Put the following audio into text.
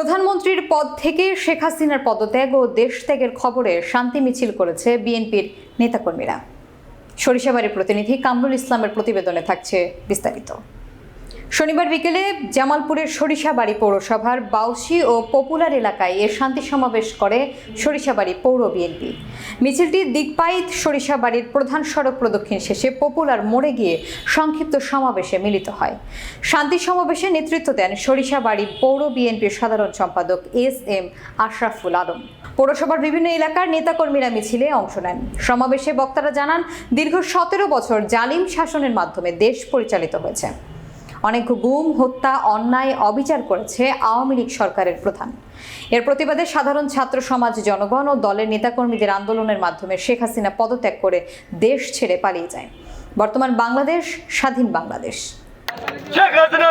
প্রধানমন্ত্রীর পদ থেকে শেখ হাসিনার পদত্যাগ ও দেশ ত্যাগের খবরে শান্তি মিছিল করেছে বিএনপির নেতাকর্মীরা। সরিষাবাড়ির প্রতিনিধি কামরুল ইসলামের প্রতিবেদনে থাকছে বিস্তারিত। শনিবার বিকেলে জামালপুরের সরিষাবাড়ি পৌরসভার বাউসি ও পপুলার এলাকায় এ শান্তি সমাবেশ করে সরিষাবাড়ি পৌর বিএনপি। মিছিলটি দিকপাইত সরিষাবাড়ির প্রধান সড়ক প্রদক্ষিণ শেষে পপুলার মোড়ে গিয়ে সংক্ষিপ্ত সমাবেশে মিলিত হয়। শান্তি সমাবেশে নেতৃত্ব দেন সরিষাবাড়ি পৌর বিএনপির সাধারণ সম্পাদক এস এম আশরাফুল আলম। পৌরসভার বিভিন্ন এলাকার নেতাকর্মীরা মিছিলে অংশ নেন। সমাবেশে বক্তারা জানান, দীর্ঘ সতেরো বছর জালিম শাসনের মাধ্যমে দেশ পরিচালিত হয়েছে। অনেক গুম, হত্যা, অন্যায়, অবিচার করেছে আওয়ামী লীগ সরকারের প্রধান। এর প্রতিবাদে সাধারণ ছাত্র সমাজ, জনগণ ও দলের নেতাকর্মীদের আন্দোলনের মাধ্যমে শেখ হাসিনা পদত্যাগ করে দেশ ছেড়ে পালিয়ে যায়। বর্তমান বাংলাদেশ, স্বাধীন বাংলাদেশ। শেখ হাসিনা